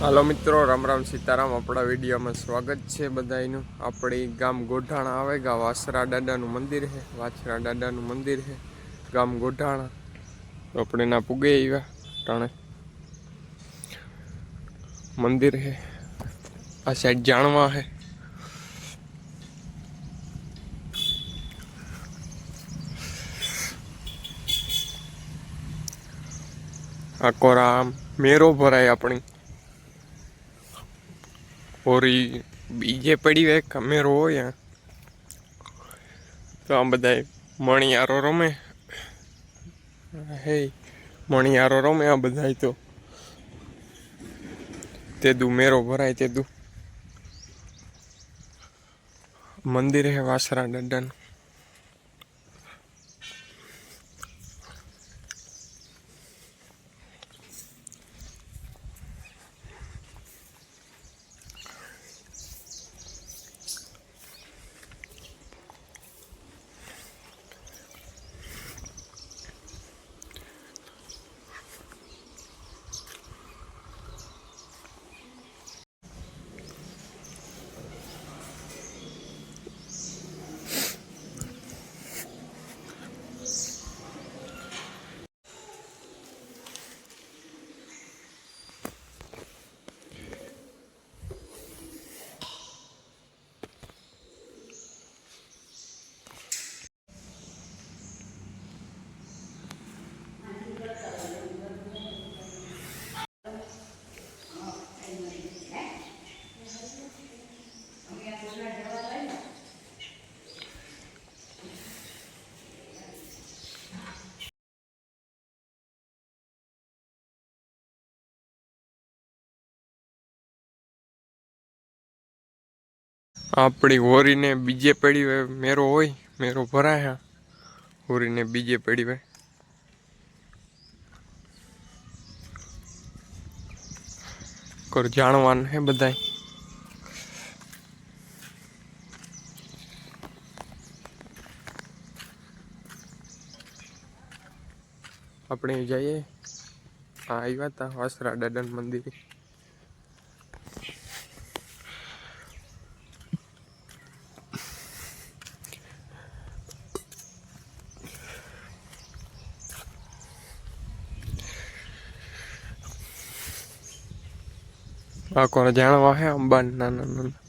હાલો મિત્રો, રામ રામ સીતારામ. આપણા વિડીયોમાં સ્વાગત છે બધાનું આપણે ગામ ગોઢાણા આવે ગા વાસરા દાદાનું મંદિર છે. વાછરા દાદાનું મંદિર છે, ગામ ગોઢાણા. આપણે ના પૂગે આવ્યા ટાણે. મંદિર છે, આ સાઈડ જાણવા છે. આ કોરા મેરો ભરાય આપણી. હોરી બીજે પડી હોય કમેરો હોય તો આ બધા મણિયારો રમે. હે, મણિયારો રમે આ બધા તો. તે દુ મેરો ભરાય, તે દુ. મંદિર હે વાસરા દાદાનું આપણી હોરીને બીજે હોય, મેરો હોય, મેરો ભરાય હોરીને બીજે હોય. કર જાણવાનું હે બધાય? આપણે જઈએ. હા આવ્યા હતા વાસરા દાદાનું મંદિરે. આ કોને જાણવા હે અંબાની નાના નાના